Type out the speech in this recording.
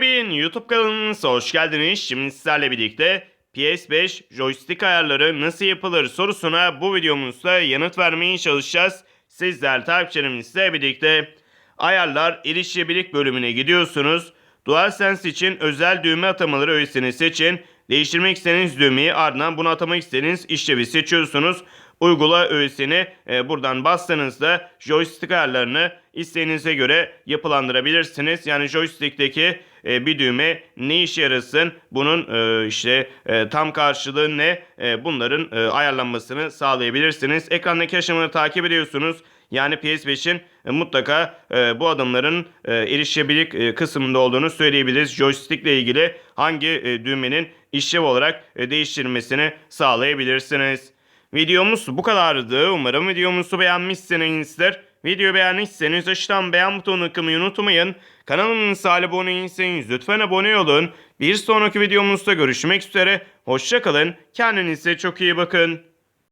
Bin YouTube kanalımıza hoş geldiniz. Şimdi sizlerle birlikte PS5 joystick ayarları nasıl yapılır sorusuna bu videomuzda yanıt vermeye çalışacağız. Sizler takipçilerimizle birlikte ayarlar erişebilik bölümüne gidiyorsunuz. DualSense için özel düğme atamaları öğesini seçin. Değiştirmek istediğiniz düğmeyi ardından bunu atamak istediğiniz işlevi seçiyorsunuz. Uygula öğesini e, buradan bastığınızda joystick ayarlarını isteğinize göre yapılandırabilirsiniz. Yani joystick'teki e, bir düğme ne işe yarasın, bunun e, işte e, tam karşılığı ne, e, bunların e, ayarlanmasını sağlayabilirsiniz. Ekrandaki aşamaları takip ediyorsunuz. Yani PS5'in e, mutlaka e, bu adımların e, erişebilik e, kısmında olduğunu söyleyebiliriz. Joystick ile ilgili hangi e, düğmenin işlev olarak e, değiştirilmesini sağlayabilirsiniz. Videomuz bu kadardı. Umarım videomuzu beğenmişsinizdir. Videoyu beğendiyseniz aşağıdan beğen butonuna tıklamayı unutmayın. Kanalımıza abone değilseniz lütfen abone olun. Bir sonraki videomuzda görüşmek üzere. Hoşçakalın. Kendinize çok iyi bakın.